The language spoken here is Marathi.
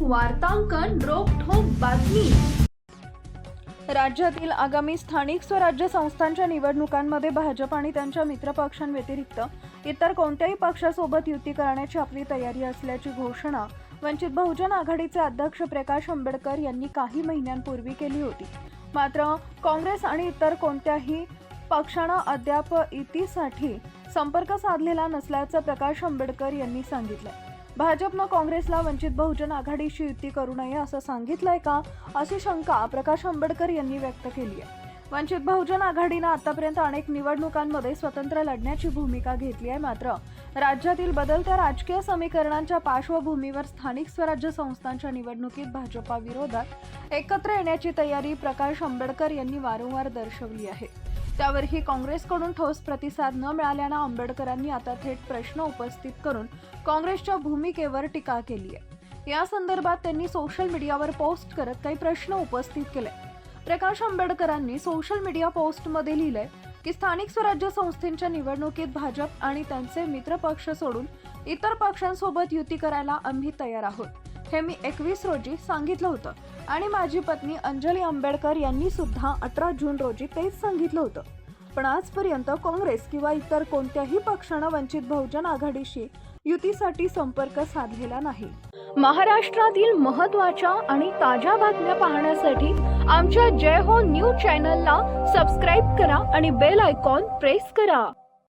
वार्तांकन रोखोक बातमी. राज्यातील आगामी स्थानिक स्वराज्य संस्थांच्या निवडणुकांमध्ये भाजप आणि त्यांच्या मित्रपक्षांव्यतिरिक्त इतर कोणत्याही पक्षासोबत युती करण्याची आपली तयारी असल्याची घोषणा वंचित बहुजन आघाडीचे अध्यक्ष प्रकाश आंबेडकर यांनी काही महिन्यांपूर्वी केली होती. मात्र काँग्रेस आणि इतर कोणत्याही पक्षानं अद्याप युतीसाठी संपर्क साधलेला नसल्याचं प्रकाश आंबेडकर यांनी सांगितलं. भाजपनं काँग्रेसला वंचित बहुजन आघाडीशी युती करू नये असं सांगितलंय का? अशी शंका प्रकाश आंबेडकर यांनी व्यक्त केली आहे. वंचित बहुजन आघाडीनं आतापर्यंत अनेक निवडणुकांमध्ये स्वतंत्र लढण्याची भूमिका घेतली आहे मात्र राज्यातील बदलत्या राजकीय समीकरणांच्या पार्श्वभूमीवर स्थानिक स्वराज्य संस्थांच्या निवडणुकीत भाजपाविरोधात एकत्र येण्याची तयारी प्रकाश आंबेडकर यांनी वारंवार दर्शवली आहे. त्यावरही काँग्रेसकडून ठोस प्रतिसाद न मिळाल्यानं आंबेडकरांनी आता थेट प्रश्न उपस्थित करून काँग्रेसच्या भूमिकेवर टीका केली आहे या संदर्भात त्यांनी सोशल मीडियावर पोस्ट करत काही प्रश्न उपस्थित केले. प्रकाश आंबेडकरांनी सोशल मीडिया पोस्टमध्ये लिहिलंय की स्थानिक स्वराज्य संस्थेच्या निवडणुकीत भाजप आणि त्यांचे मित्र पक्ष सोडून इतर पक्षांसोबत युती करायला आम्ही तयार आहोत. हे मी एकवीस रोजी सांगितलं होतं. आणि माझी पत्नी अंजली आंबेडकर यांनी सुद्धा अठरा जून रोजी तेच सांगितलं होतं. पण आजपर्यंत काँग्रेस किंवा इतर कोणत्याही पक्षानं वंचित बहुजन आघाडीशी युतीसाठी संपर्क साधलेला नाही. महाराष्ट्रातील महत्त्वाच्या आणि ताज्या बातम्या पाहण्यासाठी आमच्या जय हो न्यूज चॅनलला सबस्क्राईब करा आणि बेल आयकॉन प्रेस करा.